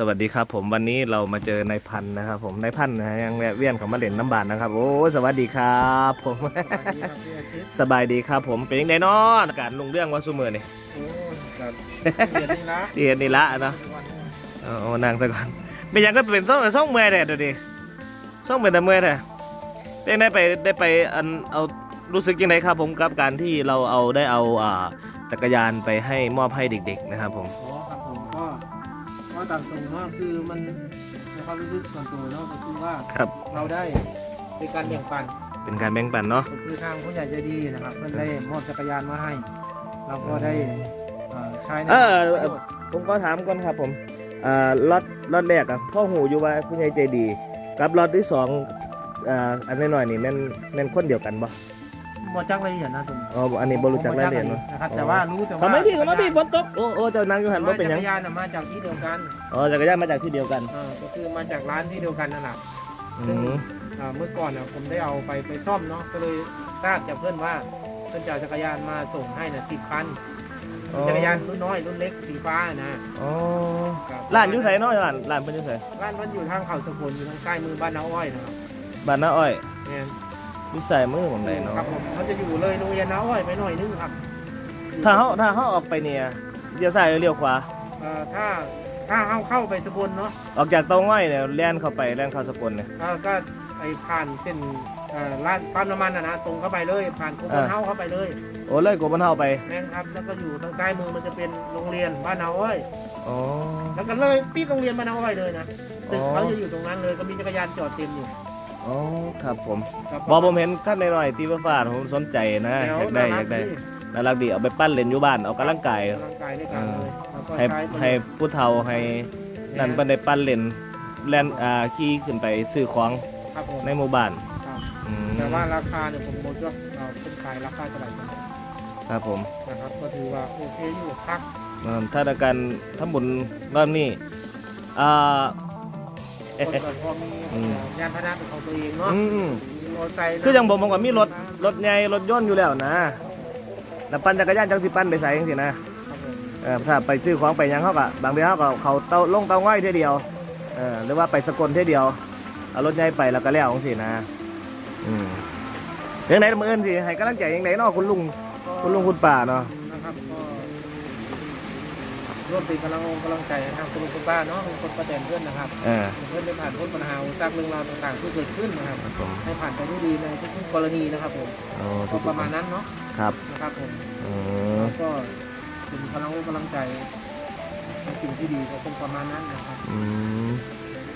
สวัสดีครับผมวันนี้เรามาเจอนายพันธุ์นะครับ ผมนายพันธุ์นะฮะยังแวะเวียนเขามาเล่นน้ำบานนะครับ โอ้สวัสดีครับผมสบายดีครับผมเป็นยังไงเนาะอากาศลุงเรื่องว่าสุเมอนี่โอ้กับเรียนนี่นะที่เห็นนี่ละเนาะเอาเอานางซะก่อนไม่อยังก็เป็นซ่องซ่องเมื่อยแท้เดี๋ยวดิซ่องเป็นแต่เมื่อยแท้เป็นได้ไปได้ไปอันเอารู้สึกยังไงครับ ผมกับการที่เราเอาได้เอาอ่าจักรยานไปให้มอบให้เด็ก ๆ นะครับ ผมโอ้ครับผมก็ก็ ตามตรงเนาะคือมันในความรู้สึกส่วนตัวเนาะก็คือว่าครับ เราได้ในการแบ่งปันเป็นการแบ่งปันเนาะ ก็คือทางผู้ใหญ่ใจดีนะครับเพื่อนได้มอบจักรยานมาให้ เราก็ได้เอ่อใช้ในเออ ประโยชน์ผมก็ถามก่อนครับผมอ่าล็อตล็อตแรกอะพ่อหูอยู่ว่าผู้ใหญ่ใจดี กับล็อตที่สองอ่าอันน้อยๆนี่แม่นแม่นคนเดียวกันปะบ่จักรายละเอียดนะตรงอ๋ออันนี้บรู้จักรายละเอียดเนาะนะครับแต่ว่ารู้แต่ว่าทำไมพี่ทำไมพี่ฝนตกโอ้โอ้เจ้านั่งอยู่หันแต่ว่าว่าเป็นหจัยังกรยานน่ะมาจากที่เดียวกันอ๋อจักรยานมาจากที่เดียวกันเออก็คือมาจากร้านที่เดียวกันนั่นแหละอืมอ่าเมื่อก่อนน่ะผมได้เอาไปไปซ่อมเนาะก็เลยทราบจากเพื่อนว่าเพื่อนจะเอาจักรยานมาส่งให้น่ะสิบคันอ๋อจักรยานรุ่นน้อยรุ่นเล็กสีฟ้านะอ๋อคบร้านอยู่ไสเนาะร้านร้านเป็นอยู่ไสร้านมันอยู่ทางเขาสกุลอยู่ทางใกล้มือบ้านน้าอ้อยนะครับบ้านน้าอ้อยเนี่ย อยู่ใส่มือผมไหนเนาะครับผมเขาจะอยู่เลยโรงเรียนน้าอ้อยไปหน่อยนึงครับถ้าเฮาถ้าเฮาออกไปเนี่ยเลี้ยวซ้ายหรือเลี้ยวขวาเอ่อถ้าถ้าเข้าเข้าไปสกุลเนาะออกจากเตาง่อยเนี่ยแล่นเข้าไปแล่นเข้าสกลเนี่ยอ่าก็ไอผ่านเส้นเอ่อร้านปั๊มน้ำมันนะนะตรงเข้าไปเลยผ่านโคเอมอเฮ้าเข้าไปเลยโอ้เลยกบมันเฮาไปแม่นครับแล้วก็อยู่ทางซ้ายมือมันจะเป็นโรงเรียนบ้านน้าอ้อยอ๋อแล้วก็เลยปิดโรงเรียนบ้านน้าอ้อยเลยนะตึกอ๋อเขาจะอยู่ตรงนั้นเลยก็มีจักรยานจอดเต็มอยู่ อ๋อครับผมครับบอผมเห็นขั้นหน่อยๆตีฟ้าๆผมสนใจนะแล้วอยากได้อยากได้น่ารักดีเอาไปปั้นเล่นอยู่บ้านเอากำลังกายออกกำลังกายด้วยกันเลยแล้วก็ให้ใช้ประโยชน์ให้ผู้เฒ่าให้นั่นเพิ่นได้ปั้นเล่นแล่นอ่าขี่ขึ้นไปซื้อของครับผมในหมู่บ้านครับอืมแต่ว่าราคาเนี่ยผมบอกว่าเราเป็นขายราคาเท่าไหร่ครับผมนะครับก็ถือว่าโอเคอยู่พักอ่าถ้าในการทำบุญรอบนี้อ่า คนก่อนพอมีอืมยานพาหนะเป็นของตัวเองเนาะอืม มีมอเตอร์ไซค์นะคืออย่างผมผมก็มีรถรถใหญ่รถยนต์อยู่แล้วนะแล้วปั่นจักรยานจังสิปั่นไปใส่จังซี่นะครับผมเออถ้าไปซื้อของไปหยังเขาก็บางทีเขาก็เขาเตาลงเตาง่อยเท่ยเดียวเออหรือว่าไปสกลเท่ยเดียวเอารถใหญ่ไปแล้วก็แล้วของสินะอืมยังไงมืออื่นสิให้กำลังใจยังไงเนาะคุณลุงก็คุณลุงคุณป่าเนาะ นะครับก็ ร่วมเป็นกำลังองค์กำลังใจให้ทางคุณลุงคุณป้าเนาะคุณคนประเด็นเพื่อนนะครับเออเพื่อนได้ผ่านพ้นปัญหาอุปสรรคเรื่องราวต่างๆที่เกิดขึ้นนะครับครับผมให้ผ่านไปด้วยดีในทุกๆกรณีนะครับผมโอ้ก็ประมาณนั้นเนาะครับนะครับผมอืมแล้วก็เป็นกำลังอกกำลังใจในสิ่งที่ดีก็คงประมาณนั้นนะครับอืม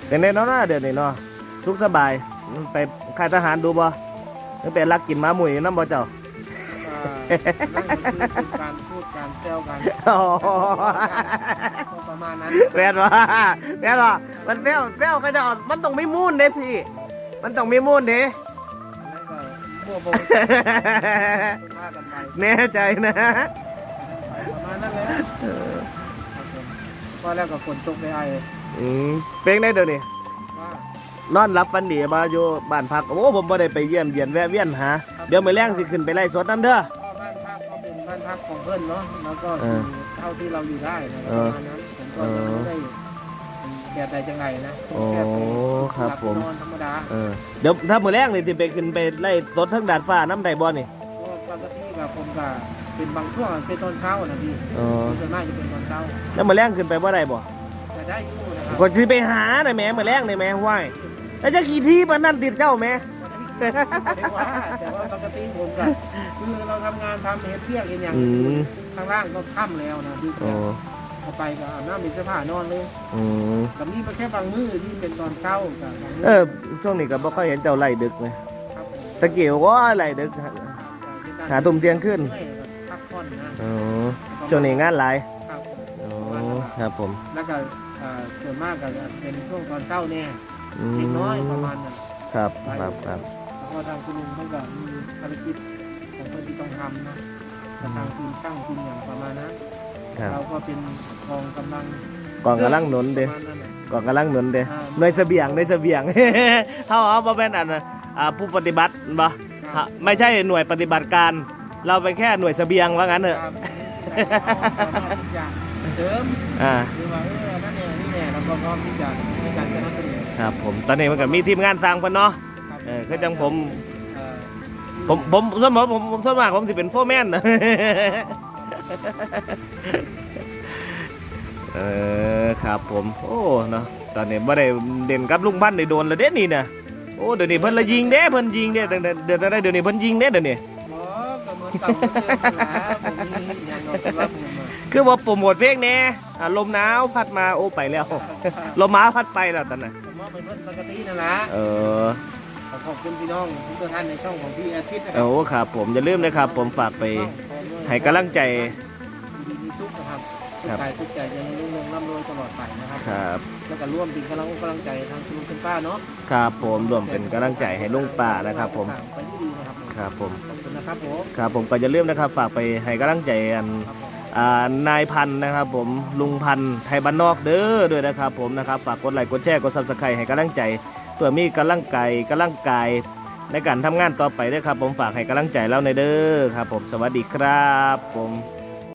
เป็นไงเนาะเดือนนี้เนาะสุขสบายไปค่ายทหารดูบ่หรือไปรักกินหม้าหมุยน้ำบ่เจ้าอ่า นั่นก็คือเป็นการพูดการแซวกันอ๋อก็ประมาณนั้นแม่นว่าแม่นว่ามันแป้วแป้วก็จะมันต้องมีมูลเด้พี่ มันต้องมีมูลเด้อันนั้นก็มั่วโบนว่ากันไปแน่ใจนะประมาณนั้นแหละครับผมก็แล้วก็ฝนตกในไออืมเป็นได้เดี๋ยวนี้ว่า นอนรับฟันดีมาอยู่บ้านพัก โอ้ผมบ่ได้ไปเยี่ยมเยียนแวะเวียนหา เดี๋ยวมื้อแรงสิขึ้นไปไล่สดนั่นเด้อ พักของเพื่อนเนาะแล้วก็เออเท่าที่เราอยู่ได้นะปเอระอมาณนั้นผมก็ยังไม่ได้แบบใดจังไรนะโอ้แค่ไปครับผมนอนธรรมดาเออเดี๋ยวถ้ามื้อแรงนี่สิไปขึ้นไปไล่สดทั้งดาดฟ้าน้ำไดบ่นี่ก็ปกติกับผมก็เป็นบางช่วงเป็นตอนเช้านะพี่อ๋อส่วนมากจะเป็นตอนเช้าแล้วมื้อแรงขึ้นไปบ่ได้บ่จะได้อยู่นะครับก็สิไปหาได้แหมมื้อแรงได้แหมห้วยแล้วจะขี่ที่ปานนั้นติดเจ้าแหม ไม่ได้ว่าแต่ว่าปกติผมก็คือเราทำงานทำเฮ็ดเพียกเองอย่างอืมข้างล่างก็ค่ำแล้วนะพี่โอ้เอาไปก็อาบน้ำเป็นเสื้อผ้านอนเลยอืมกับนี่แค่บางมื้อที่เป็นตอนเช้ากับบางมื้เออช่วงนี้ก็บ่ค่อยเห็นเจ้าไล่ดึกเลยครับผมตะเกียวว่าไล่ดึก หาตุ่มเตียงขึ้นเหอยแล้วก็พักผ่อนนะอ๋อช่วงนี้งานหลายครับอ๋อครับผมแล้วก็เอ่อส่วนมากก็จะเป็นช่วงตอนเช้าเนี่ยอืมเด็กน้อยประมาณนั้นครับครับครับ แล้วก็ทางคุณลุงเขาก็มีภารกิจของเพื่อนที่ต้องทำนะแต่ทางทีมช่างทีมอย่างประมาณนั้นครับ เราก็เป็นกองกำลังกองกำลังหนุนเด้ประมาณนั้นแหละ กองกำลังหนุนเด้อ่าหน่วยเสบียงหน่วยเสบียงเท่าเอาบ่แม่นอันน่ะอ่าผู้ปฏิบัติบ่ฮะไม่ใช่หน่วยปฏิบัติการ เราเป็นแค่หน่วยเสบียงว่างั้นเถอะครับสามารถทุกอย่างเสริมอ่า หรือว่าเออนั่นเนี่ยนี่เนี่ยเราก็ก็พร้อมที่จะให้การสนับสนุน ครับผมตอนนี้มันก็มีทีมงานสร้างเพิ่นเนาะครับ เออก็จังผมผมผมส่วนผมผมผมส่วนมากผมสิเป็นโฟร์แมนนะเออครับผม โอ้เนาะตอนนี้บ่ได้เด่นกับลุงพันธ์ได้โดนแล้วเด้นี่นะโอ้เดี๋ยวนี้เพิ่นละยิงเด้เพิ่นยิงเด้ตั้งแต่เดือนอะไรเดี๋ยวนี้เพิ่นยิงเด้เดี๋ยวนี้คือว่าโปรโมทเพลงแน่อ่าลมหนาวพัดมาโอ้ไปแล้วลมหมาวพัดไปแล้วตอนน่ะผมว่าเป็นเพื่นปกตินั่นละเออ ขอขอบคุณพี่น้องทุกท่านในช่องของพี่อาทิตย์นะครัโอ้ครับผมอย่าลืมนะครับ ผมฝากไปให้กำลังใจดีมีทุกข์นะครับทุกครับ กายทุกใจจะรุ่งเรืองร่ำรวยตลอดไปนะครับครับแล้วก็ร่วมเป็นกำลังอกกำลังใจทางคุณลุงคุณป้าเนาะครับผมรวมเป็นกำลังใจให้ลุงป้านะครับ ผมไปที่ดีนะครับผมครับผมขอบคุณนะครับผมครับผมก็อย่าลืมนะครับ ฝากไปให้กำลังใจอัน ครับผม อ่านายพันธุ์นะครับผมลุงพันธุ์ไทยบ้านนอกเด้อด้วยนะครับผมนะครับฝากกดไลค์กดแชร์กดซับสไครต์ให้กำลังใจเพื่อมีกำลังกายกำลังกายในการทำงานต่อไปด้วยครับ ผมฝากให้กำลังใจเราในเด้อครับ ผมสวัสดีครับ ผม